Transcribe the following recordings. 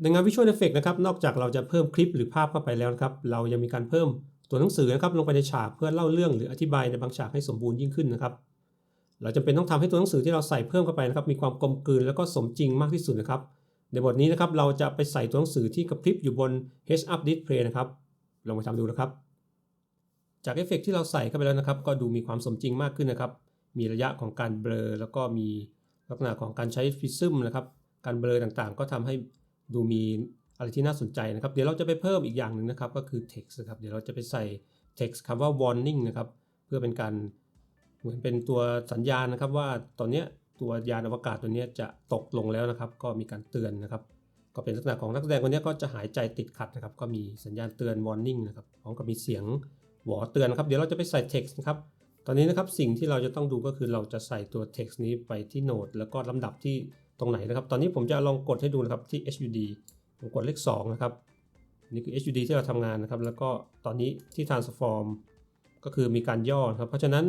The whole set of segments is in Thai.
ในงาน Visual Effect นะครับนอกจากเราจะเพิ่มคลิปหรือภาพเข้าไปแล้วนะครับเรายังมีการเพิ่มตัวหนังสือนะครับลงไปในฉากเพื่อเล่าเรื่องหรืออธิบายในบางฉากให้สมบูรณ์ยิ่งขึ้นนะครับ เราจำเป็นต้องทำให้ตัวหนังสือที่เราใส่เพิ่มเข้าไปนะครับมีความกลมกลืนแล้วก็สมจริงมากที่สุดนะครับ ในบทนี้นะครับเราจะไปใส่ตัวหนังสือที่กระพริบอยู่บน head Up Display นะครับลองไปทำดูนะครับ จากเอฟเฟกต์ที่เราใส่เข้าไปแล้วนะครับ ก็ดูมีความสมจริงมากขึ้นนะครับ มีระยะของการเบลอแล้วก็มีลักษณะของการใช้ฟิซึมนะครับการเบลอต่างๆ ก็ทำให้ ดูมีอะไรที่น่าสนใจนะครับ เดี๋ยวเราจะไปเพิ่มอีกอย่างหนึ่งนะครับ ก็คือ text นะครับ เดี๋ยวเราจะไปใส่ text คำว่า warning นะครับ เพื่อเป็นการเหมือนเป็นตัวสัญญาณนะครับ ว่าตอนนี้ตัวยานอวกาศตัวนี้จะตกลงแล้วนะครับ ก็มีการเตือนนะครับ ก็เป็นลักษณะของนักแสดงคนนี้ก็จะหายใจติดขัดนะครับ ก็มีสัญญาณเตือน warning นะครับ พร้อมกับมีเสียงหวอเตือนนะครับ เดี๋ยวเราจะไปใส่ text นะครับ ตอนนี้นะครับสิ่งที่เราจะต้องดูก็คือเราจะใส่ตัว text นี้ไปที่โน้ตแล้วก็ลำดับที่ ตรงไหนนะครับ ตอนนี้ผมจะลองกดให้ดูนะครับที่ HUD ผมกดเลข2นะครับนี่คือ HUD ที่เราทำงานนะครับ แล้วก็ตอนนี้ที่ transform ก็คือมีการย่อครับ เพราะฉะนั้น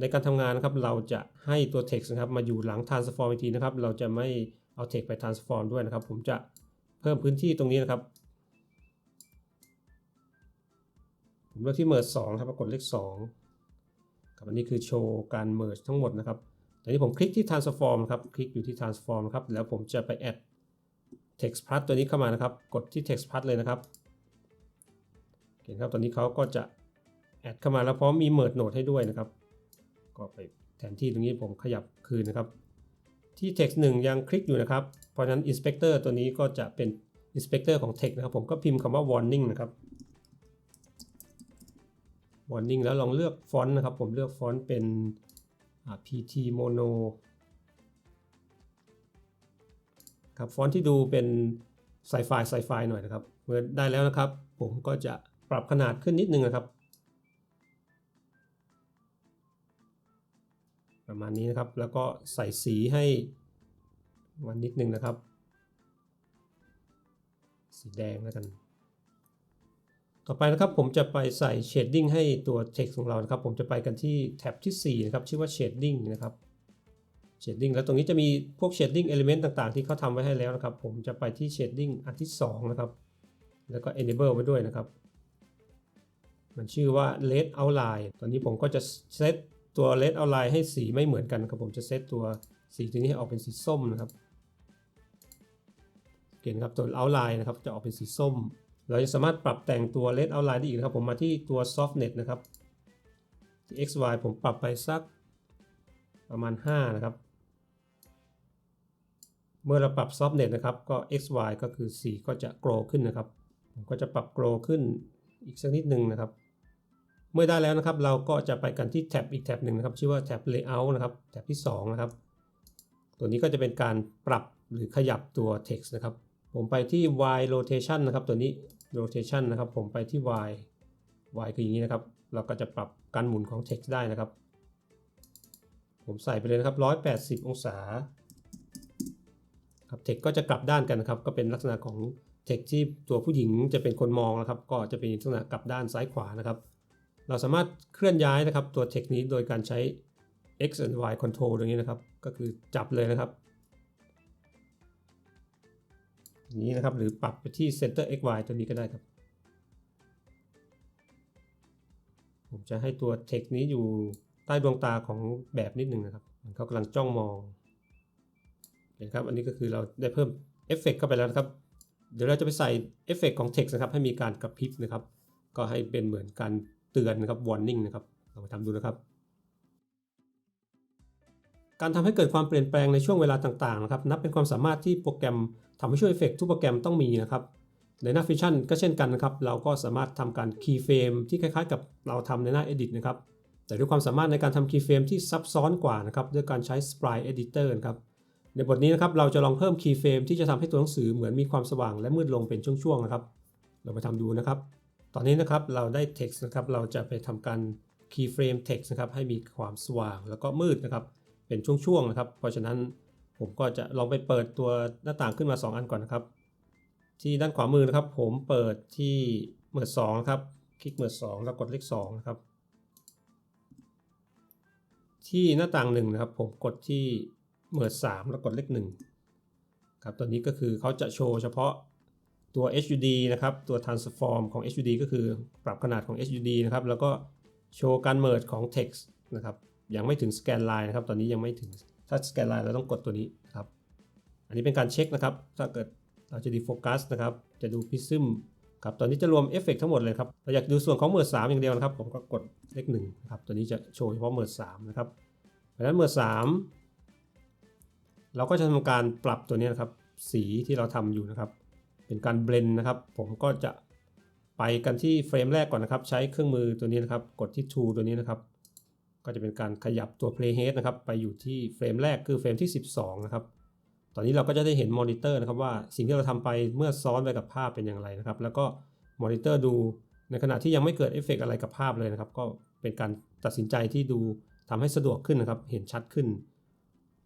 ในการทำงานนะครับเราจะให้ตัว text นะครับมาอยู่หลัง transform อีกทีนะครับ เราจะไม่เอา text ไป transform ด้วยนะครับ ผมจะเพิ่มพื้นที่ตรงนี้นะครับผมเลือกที่ merge 2ครับกดเลข2ครับอันนี้คือโชว์การ merge ทั้งหมดนะครับ แต่นี้ผมคลิกที่ transform ครับ คลิกอยู่ที่ transform ครับ แล้วผมจะไป add text plus ตัวนี้เข้ามานะครับ กดที่ text plus เลยนะครับ เห็นครับ ตอนนี้เขาก็จะ add เข้ามาแล้วพร้อมมี merge node ให้ด้วยนะครับ ก็ไปแทนที่ตรงนี้ผมขยับคืนนะครับ ที่ text 1 ยังคลิกอยู่นะครับ เพราะฉะนั้น inspector ตัวนี้ก็จะเป็น inspector ของ text นะครับ ผมก็พิมพ์คำว่า warning นะครับ warning แล้วลองเลือกฟอนต์นะครับ ผมเลือกฟอนต์เป็น pt mono ครับฟอนต์ที่ดูเป็นไซไฟไซไฟหน่อยนะครับเมื่อได้แล้วนะครับ ผมก็จะปรับขนาดขึ้นนิดนึงนะครับ ประมาณนี้นะครับแล้วก็ใส่สีให้มันนิดนึงนะครับ สีแดงแล้วกัน ต่อไปนะครับผมจะไปใส่ shading ให้ตัว text ของเรานะครับ ผมจะไปกันที่แท็บที่4นะครับชื่อว่า shading นะครับ shading แล้วตรงนี้จะมีพวก shading element ต่างๆ ที่เขาทำไว้ให้แล้วนะครับ ผมจะไปที่ shading อันที่ 2 นะครับ แล้วก็ enable ไว้ด้วยนะครับ มันชื่อว่า red outline ตอนนี้ผมก็จะเซตตัว red outline ให้สีไม่เหมือนกันครับ ผมจะเซตตัวสีตัวนี้ให้ออกเป็นสีส้มนะครับเห็นครับตัว outline นะครับจะออกเป็นสีส้ม เราจะสามารถปรับแต่งตัว red outline ได้อีกนะครับ ผมมาที่ตัว softness นะครับที่ xy ผมปรับไปสักประมาณ 5 นะครับ เมื่อเราปรับ softness นะครับก็ xy ก็คือสีก็จะ grow ขึ้นนะครับ ผมก็จะปรับ grow ขึ้นอีกสักนิดนึงนะครับ เมื่อได้แล้วนะครับ เราก็จะไปกันที่แท็บอีกแท็บหนึ่งนะครับ ชื่อว่าแท็บ layout นะครับแท็บที่ 2 นะครับ ตัวนี้ก็จะเป็นการปรับหรือขยับตัว text นะครับผมไปที่ y rotation นะครับ ตัวนี้ rotation นะครับ ผมไปที่ y y คืออย่างนี้นะครับ เราก็จะปรับการหมุนของ text ได้นะครับ ผมใส่ไปเลยนะครับ 180 องศาครับ text ก็จะกลับด้านกันนะครับ ก็เป็นลักษณะของ text ที่ตัวผู้หญิงจะเป็นคนมองนะครับ ก็จะเป็นลักษณะกลับด้านซ้ายขวานะครับ เราสามารถเคลื่อนย้ายนะครับตัว text นี้โดยการใช้ x and y control ตรงนี้นะครับ ก็คือจับเลยนะครับ นี้นะครับ หรือปรับไปที่ center x y ตัวนี้ก็ได้ครับ ผมจะให้ตัว text นี้อยู่ใต้ดวงตาของแบบนิดหนึ่งนะครับมันเขากำลังจ้องมองเห็นครับ อันนี้ก็คือเราได้เพิ่มเอฟเฟกเข้าไปแล้วนะครับ เดี๋ยวเราจะไปใส่เอฟเฟกของ text นะครับ ให้มีการกระพริบนะครับ ก็ให้เป็นเหมือนการเตือนนะครับ warning นะครับลองไปทำดูนะครับ การทำให้เกิดความเปลี่ยนแปลงในช่วงเวลาต่างๆนะครับนับเป็นความสามารถที่โปรแกรมทำให้ช่วยเอฟเฟกทุกโปรแกรมต้องมีนะครับในหน้าฟิชชั่นก็เช่นกันนะครับ เราก็สามารถทำการคีย์เฟรมที่คล้ายๆ กับเราทำในหน้า Edit นะครับ แต่ด้วยความสามารถในการทำคีย์เฟรมที่ซับซ้อนกว่านะครับด้วยการใช้ Sprite Editor นะครับในบทนี้นะครับเราจะลองเพิ่มคีย์เฟรมที่จะทำให้ตัวหนังสือเหมือนมีความสว่างและมืดลงเป็นช่วงๆนะครับ เราไปทำดูนะครับ ตอนนี้นะครับเราได้ text นะครับเราจะไปทำการ keyframe text นะครับให้มีความสว่างแล้วก็มืดนะครับ เป็นช่วงๆนะครับ เพราะฉะนั้นผมก็จะลองไปเปิดตัวหน้าต่างขึ้นมา 2 อันก่อนนะครับ ที่ด้านขวามือนะครับ ผมเปิดที่เมิร์สองครับ คลิกเมิร์สองแล้วกดเลข2นะครับ ที่หน้าต่างหนึ่งนะครับ ผมกดที่เมิร์สามแล้วกดเลขหนึ่งครับตัวนี้ก็คือเขาจะโชว์เฉพาะตัว HUD นะครับ ตัว transform ของ HUD ก็คือปรับขนาดของ HUD นะครับ แล้วก็โชว์การ merge ของ text นะครับ ยังไม่ถึง scan line นะครับ ตอนนี้ยังไม่ถึงถ้า scan line เราต้องกดตัวนี้ครับอันนี้เป็นการเช็คนะครับ ถ้าเกิดเราจะดีโฟกัสนะครับ จะดู prism ครับตอนนี้จะรวมเอฟเฟกทั้งหมดเลยครับเราอยากดูส่วนของ merge 3อย่างเดียวนะครับ ผมก็กดเลข1นะครับตัวนี้จะโชว์เฉพาะ merge 3นะครับเพราะฉะนั้น merge 3เราก็จะทำการปรับตัวนี้นะครับ สีที่เราทำอยู่นะครับ เป็นการเบลนนะครับ ผมก็จะไปกันที่เฟรมแรกก่อนนะครับ ใช้เครื่องมือตัวนี้นะครับ กดที่ tool ตัวนี้นะครับ ก็จะเป็นการขยับตัว playhead นะครับไปอยู่ที่เฟรมแรกคือเฟรมที่ 12 นะครับ ตอนนี้เราก็จะได้เห็นมอนิเตอร์นะครับว่าสิ่งที่เราทำไปเมื่อซ้อนไปกับภาพเป็นอย่างไรนะครับ แล้วก็มอนิเตอร์ดูในขณะที่ยังไม่เกิดเอฟเฟกอะไรกับภาพเลยนะครับ ก็เป็นการตัดสินใจที่ดูทำให้สะดวกขึ้นนะครับ เห็นชัดขึ้น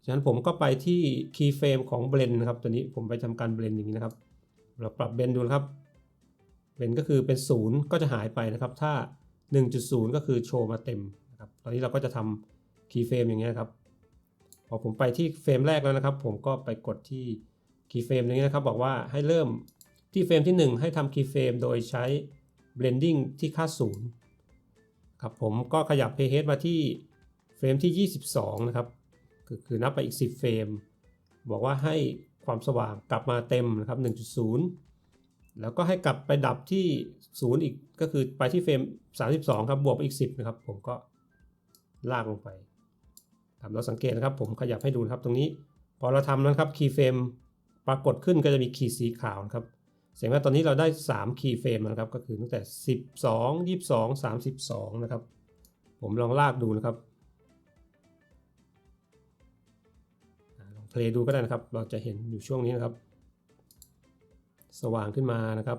ฉะนั้นผมก็ไปที่ keyframe ของ blend นะครับ ตัวนี้ผมไปทำการ blend อย่างนี้นะครับ เราปรับ blend ดูนะครับ blend ก็คือเป็น 0 ก็จะหายไปนะครับ ถ้า 1.0 ก็คือโชว์มาเต็ม ครับตอนนี้เราก็จะทำ keyframe อย่างเงี้ยครับ พอผมไปที่เฟรมแรกแล้วนะครับ ผมก็ไปกดที่ keyframe อย่างนี้นะครับ บอกว่าให้เริ่มที่เฟรมที่ 1 ให้ทำ keyframe โดยใช้ blending ที่ค่า0ครับผมก็ขยับ payhead มาที่เฟรมที่ 22 นะครับ คือคือนับไปอีก 10 เฟรม บอกว่าให้ความสว่างกลับมาเต็มนะครับ 1.0 แล้วก็ให้กลับไปดับที่ 0 อีกก็คือไปที่เฟรม 32 ครับ บวกไปอีก 10 นะครับ ผมก็ ลากลงไปครับเราสังเกตนะครับผมขยับให้ดูนะครับตรงนี้ พอเราทำนะครับคีย์เฟรมปรากฏขึ้นก็จะมีขีดสีขาวนะครับแสดงว่าตอนนี้เราได้ 3 คีย์เฟรมนะครับก็คือตั้งแต่ 12 22 32 นะครับ ผมลองลากดูนะครับลองเพลย์ดูก็ได้นะครับ เราจะเห็นอยู่ช่วงนี้นะครับ สว่างขึ้นมานะครับ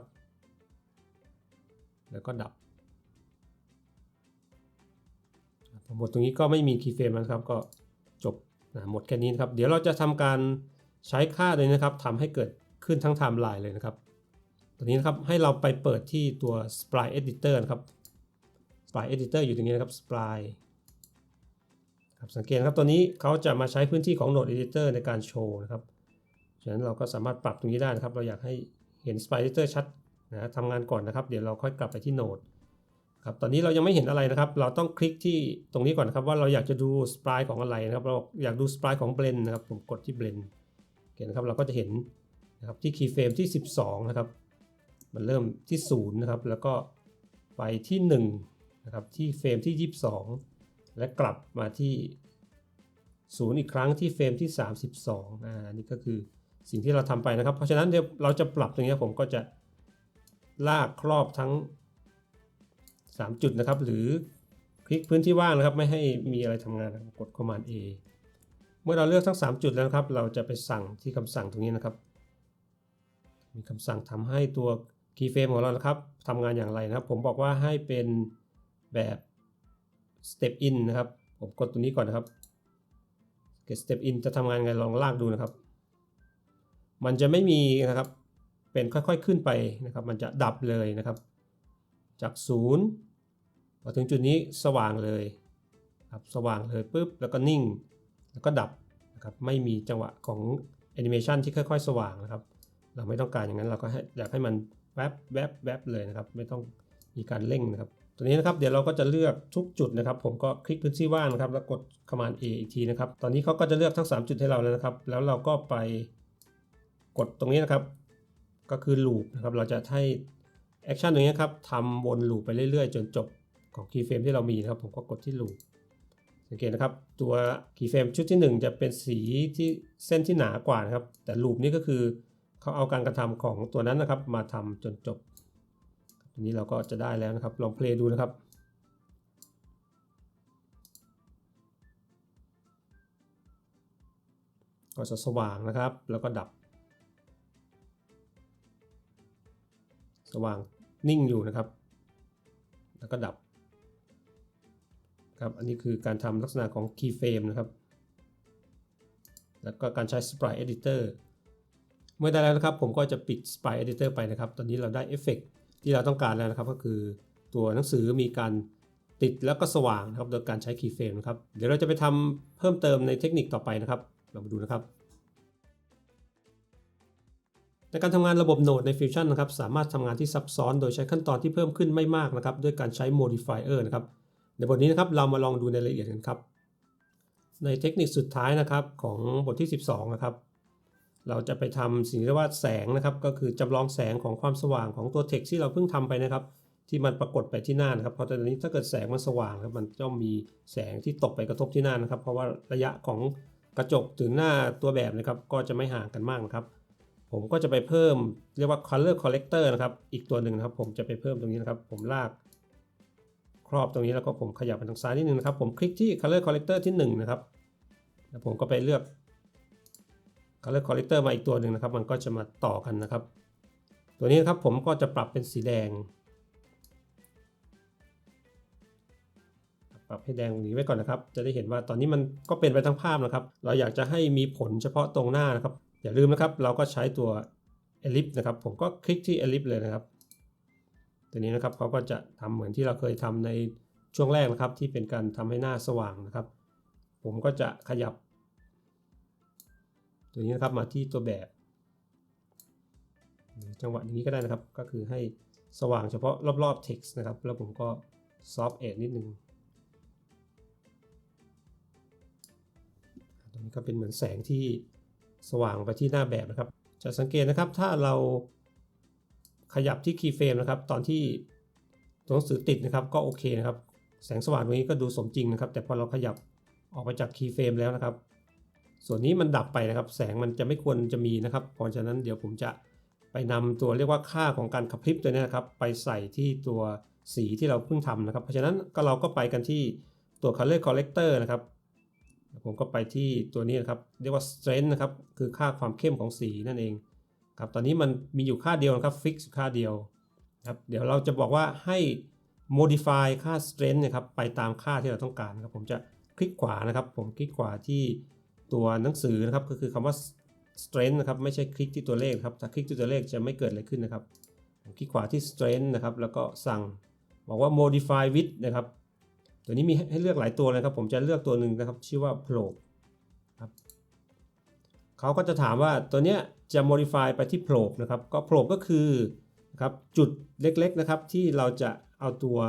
แล้วก็ดับ หมดตรงนี้ก็ไม่มีคีย์เฟรมนะครับก็จบนะหมดแค่นี้นะครับ เดี๋ยวเราจะทำการใช้ค่าเลยนะครับทำให้เกิดขึ้นทั้งไทม์ไลน์เลยนะครับตัวนี้นะครับให้เราไปเปิดที่ตัว Sprite Editor นะครับ Sprite Editor อยู่ตรงนี้นะครับ Sprite ครับสังเกตนะครับตัวนี้เขาจะมาใช้พื้นที่ของ Node Editor ในการโชว์นะครับฉะนั้นเราก็สามารถปรับตรงนี้ได้นะครับ เราอยากให้เห็น Sprite Editor ชัดนะทำงานก่อนนะครับ เดี๋ยวเราค่อยกลับไปที่ Node ครับตอนนี้เรายังไม่เห็นอะไรนะครับ เราต้องคลิกที่ตรงนี้ก่อนครับว่าเราอยากจะดู Sprite ของอะไรนะครับ เราอยากดู Sprite ของ Blend นะครับ ผมกดที่ Blend โอเคนะครับ เราก็จะเห็นนะครับที่ Keyframe ที่ 12 นะครับ มันเริ่มที่0นะครับ แล้วก็ไปที่1นะครับ ที่เฟรมที่ 22 และกลับมาที่0อีกครั้งที่เฟรมที่ 32อ่านี่ก็คือสิ่งที่เราทำไปนะครับ เพราะฉะนั้นเดี๋ยวเราจะปรับตรงนี้ผมก็จะลากครอบทั้ง 3 จุดนะครับ หรือคลิกพื้นที่ว่างนะครับ ไม่ให้มีอะไรทำงานกด Command A เมื่อเราเลือกทั้ง 3 จุดแล้วครับ เราจะไปสั่งที่คำสั่งตรงนี้นะครับ มีคำสั่งทำให้ตัว keyframe ของเรานะครับทำงานอย่างไรนะครับ ผมบอกว่าให้เป็นแบบ step in นะครับ ผมกดตัวนี้ก่อนนะครับ get step in จะทำงานไงลองลากดูนะครับ มันจะไม่มีนะครับ เป็นค่อยๆขึ้นไปนะครับ มันจะดับเลยนะครับ จากศูนย์ พอถึงจุดนี้สว่างเลยครับสว่างเลยปุ๊บแล้วก็นิ่ง แล้วก็ดับนะครับไม่มีจังหวะของแอนิเมชันที่ค่อยๆ สว่างนะครับ เราไม่ต้องการอย่างนั้นเราก็อยากให้มันแวบแวบแวบเลยนะครับ ไม่ต้องมีการเร่งนะครับ ตัวนี้นะครับเดี๋ยวเราก็จะเลือกทุกจุดนะครับ ผมก็คลิกพื้นที่ว่างนะครับ แล้วกด Command A อีกทีนะครับ ตอนนี้เขาก็จะเลือกทั้ง 3 จุดให้เราแล้วนะครับ แล้วเราก็ไปกดตรงนี้นะครับ ก็คือ loop นะครับ เราจะให้แอคชั่นตรงนี้ครับทำวนลูปไปเรื่อยๆ จนจบ ของ keyframe ที่เรามีนะครับ ผมก็กดที่ loop สังเกตนะครับ ตัว keyframe ชุดที่ 1 จะเป็นสีที่เส้นที่หนากว่านะครับ แต่ loop นี่ก็คือเขาเอาการกระทำของตัวนั้นนะครับ มาทำจนจบทีนี้เราก็จะได้แล้วนะครับ ลองเพลย์ดูนะครับก็จะสว่างนะครับ แล้วก็ดับ สว่างนิ่งอยู่นะครับ แล้วก็ดับ ครับอันนี้คือการทำลักษณะของ keyframe นะครับ แล้วก็การใช้ sprite editor เมื่อได้แล้วนะครับ ผมก็จะปิด sprite editor ไปนะครับ ตอนนี้เราได้เอฟเฟกที่เราต้องการแล้วนะครับ ก็คือตัวหนังสือมีการติดแล้วก็สว่างนะครับ โดยการใช้ keyframe นะครับ เดี๋ยวเราจะไปทำเพิ่มเติมในเทคนิคต่อไปนะครับ เรามาดูนะครับในการทำงานระบบโหนดใน Fusion นะครับ สามารถทำงานที่ซับซ้อนโดยใช้ขั้นตอนที่เพิ่มขึ้นไม่มากนะครับ ด้วยการใช้ modifier นะครับ ในบทนี้นะครับเรามาลองดูในรายละเอียดกันครับ ในเทคนิคสุดท้ายนะครับของบทที่ 12 นะครับ เราจะไปทำสิ่งที่เรียกว่าแสงนะครับ ก็คือจำลองแสงของความสว่างของตัว text ที่เราเพิ่งทำไปนะครับ ที่มันปรากฏไปที่หน้านะครับเพราะตอนนี้ถ้าเกิดแสงมันสว่างครับมันจะมีแสงที่ตกไปกระทบที่หน้านะครับ เพราะว่าระยะของกระจกถึงหน้าตัวแบบนะครับ ก็จะไม่ห่างกันมากนะครับ ผมก็จะไปเพิ่มเรียกว่า color corrector นะครับ อีกตัวหนึ่งนะครับ ผมจะไปเพิ่มตรงนี้นะครับ ผมลาก ครอบตรงนี้แล้วก็ผมขยับไปทางซ้ายนิดนึงนะครับ ผมคลิกที่ color corrector ที่1นะครับแล้วผมก็ไปเลือก color corrector มาอีกตัวหนึ่งนะครับ มันก็จะมาต่อกันนะครับ ตัวนี้นะครับผมก็จะปรับเป็นสีแดง ปรับให้แดงอย่างนี้ไว้ก่อนนะครับ จะได้เห็นว่าตอนนี้มันก็เป็นไปทั้งภาพนะครับ เราอยากจะให้มีผลเฉพาะตรงหน้านะครับ อย่าลืมนะครับ เราก็ใช้ตัว ellipse นะครับ ผมก็คลิกที่ ellipse เลยนะครับ ตัวนี้นะครับเขาก็จะทำเหมือนที่เราเคยทำในช่วงแรกนะครับที่เป็นการทำให้หน้าสว่างนะครับ ผมก็จะขยับ ตัวนี้นะครับมาที่ตัวแบบ จังหวะนี้ก็ได้นะครับก็คือให้สว่างเฉพาะรอบๆ text นะครับ แล้วผมก็ soft e d นิดนึงตรงนี้ก็เป็นเหมือนแสงที่สว่างไปที่หน้าแบบนะครับ จะสังเกตนะครับถ้าเรา ขยับที่ keyframe นะครับ ตอนที่ตัวหนังสือติดนะครับก็โอเคนะครับ แสงสว่างตรงนี้ก็ดูสมจริงนะครับ แต่พอเราขยับออกไปจาก keyframe แล้วนะครับ ส่วนนี้มันดับไปนะครับ แสงมันจะไม่ควรจะมีนะครับ เพราะฉะนั้นเดี๋ยวผมจะไปนำตัวเรียกว่าค่าของการขับพริบตัวนี้นะครับ ไปใส่ที่ตัวสีที่เราเพิ่งทำนะครับ เพราะฉะนั้นก็เราก็ไปกันที่ตัว color corrector นะครับ ผมก็ไปที่ตัวนี้นะครับ เรียกว่า strength นะครับ คือค่าความเข้มของสีนั่นเอง ครับตอนนี้มันมีอยู่ค่าเดียวนะครับ fix ค่าเดียวครับเดี๋ยวเราจะบอกว่าให้ modify ค่า strength นะครับไปตามค่าที่เราต้องการครับผมจะคลิกขวานะครับ ผมคลิกขวาที่ตัวหนังสือนะครับก็คือคำว่า strength นะครับไม่ใช่คลิกที่ตัวเลขครับถ้าคลิกที่ตัวเลขจะไม่เกิดอะไรขึ้นนะครับผมคลิกขวาที่ strength นะครับแล้วก็สั่งบอกว่า modify width นะครับตัวนี้มีให้เลือกหลายตัวเลยครับ ผมจะเลือกตัวหนึ่งนะครับ ชื่อว่า p r o ครับเขาก็จะถามว่าตัวเนี้ย จะ modify ไปที่ probe นะครับก็ probe ก็คือนะครับจุดเล็กๆนะครับที่เราจะเอาตัว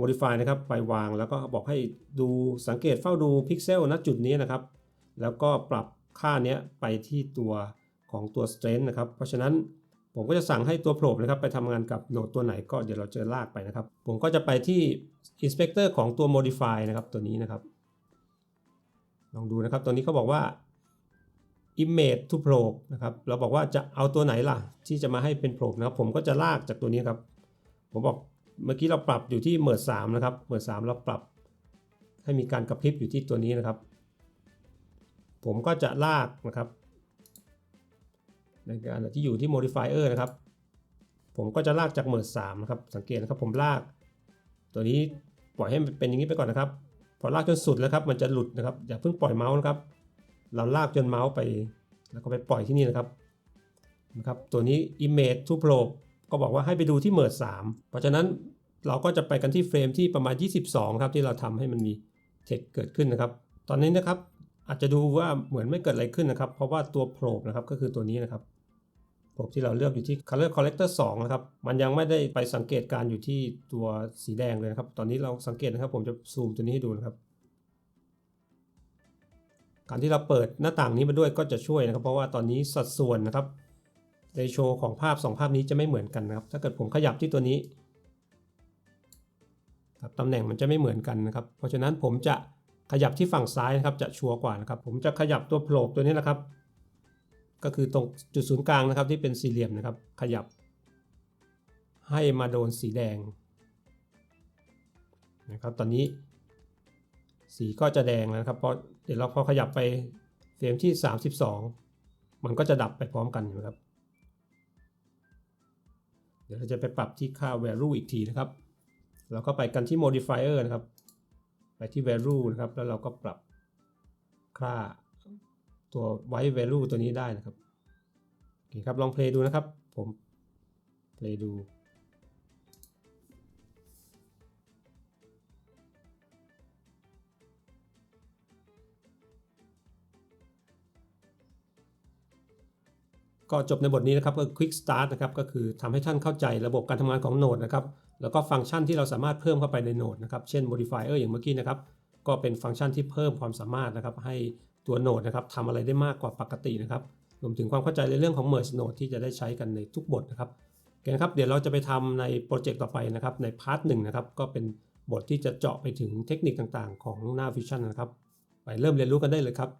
modify นะครับไปวางแล้วก็บอกให้ดูสังเกตเฝ้าดูพิกเซลณจุดนี้นะครับ แล้วก็ปรับค่านี้ไปที่ตัวของตัว strength นะครับ เพราะฉะนั้นผมก็จะสั่งให้ตัว probe นะครับไปทำงานกับโหนดตัวไหนก็เดี๋ยวเราจะลากไปนะครับ ผมก็จะไปที่ inspector ของตัว modify นะครับตัวนี้นะครับ ลองดูนะครับตัวนี้เขาบอกว่า image to probe นะครับเราบอกว่าจะเอาตัวไหนล่ะ ที่จะมาให้เป็น probe นะครับ ผมก็จะลากจากตัวนี้ครับ ผมบอกเมื่อกี้เราปรับอยู่ที่เมิร์สามนะครับเมิร์สามเราปรับ ให้มีการกระพริบอยู่ที่ตัวนี้นะครับ ผมก็จะลากนะครับ ในการที่อยู่ที่ modifier นะครับ ผมก็จะลากจากเมิร์สามนะครับ สังเกตนะครับ ผมลาก ตัวนี้ปล่อยให้มันเป็นอย่างนี้ไปก่อนนะครับ พอลากจนสุดแล้วครับ มันจะหลุดนะครับ อย่าเพิ่งปล่อยเมาส์นะครับ เราลากจนเมาส์ไป แล้วก็ไปปล่อยที่นี่นะครับนะครับ ตัวนี้ image to probe ก็บอกว่าให้ไปดูที่เมิร์สามเพราะฉะนั้นเราก็จะไปกันที่เฟรมที่ประมาณ 22 ครับที่เราทำให้มันมีเทคเกิดขึ้นนะครับ ตอนนี้นะครับอาจจะดูว่าเหมือนไม่เกิดอะไรขึ้นนะครับ เพราะว่าตัว probe นะครับก็คือตัวนี้นะครับ probe ที่เราเลือกอยู่ที่ color corrector 2 นะครับ มันยังไม่ได้ไปสังเกตการอยู่ที่ตัวสีแดงเลยนะครับ ตอนนี้เราสังเกตนะครับ ผมจะซูมตัวนี้ให้ดูนะครับ การที่เราเปิดหน้าต่างนี้มาด้วยก็จะช่วยนะครับ เพราะว่าตอนนี้สัดส่วนนะครับเรโชของภาพ 2 ภาพนี้จะไม่เหมือนกันนะครับ ถ้าเกิดผมขยับที่ตัวนี้ครับตำแหน่งมันจะไม่เหมือนกันนะครับ เพราะฉะนั้นผมจะขยับที่ฝั่งซ้ายนะครับจะชัวร์กว่านะครับ ผมจะขยับตัวโผล่ตัวนี้นะครับ ก็คือตรงจุดศูนย์กลางนะครับที่เป็นสี่เหลี่ยมนะครับ ขยับ ให้มาโดนสีแดงนะครับ ตอนนี้ สีก็จะแดงแล้วครับเพราะเดี๋ยวเราพอขยับไปเฟรมที่ 32 มันก็จะดับไปพร้อมกันนะครับ เดี๋ยวเราจะไปปรับที่ค่า value อีกทีนะครับ เราก็ไปกันที่ modifier นะครับ ไปที่ value นะครับ แล้วเราก็ปรับค่าตัว white value ตัวนี้ได้นะครับโอเคครับลอง play ดูนะครับ ผม play ดู ก็จบในบทนี้นะครับก็ Quick Start นะครับก็คือทำให้ท่านเข้าใจระบบการทำงานของโนดนะครับแล้วก็ฟังก์ชันที่เราสามารถเพิ่มเข้าไปในโนดนะครับเช่น modifier อย่างเมื่อกี้นะครับก็เป็นฟังก์ชันที่เพิ่มความสามารถนะครับให้ตัวโนดนะครับทำอะไรได้มากกว่าปกตินะครับรวมถึงความเข้าใจในเรื่องของ merge node ที่จะได้ใช้กันในทุกบทนะครับโอเคนะครับเดี๋ยวเราจะไปทำในโปรเจกต์ต่อไปนะครับในพาร์ทหนึ่งนะครับก็เป็นบทที่จะเจาะไปถึงเทคนิคต่างๆ ของหน้า Vision นะครับ ไปเริ่มเรียนรู้กันได้เลยครับ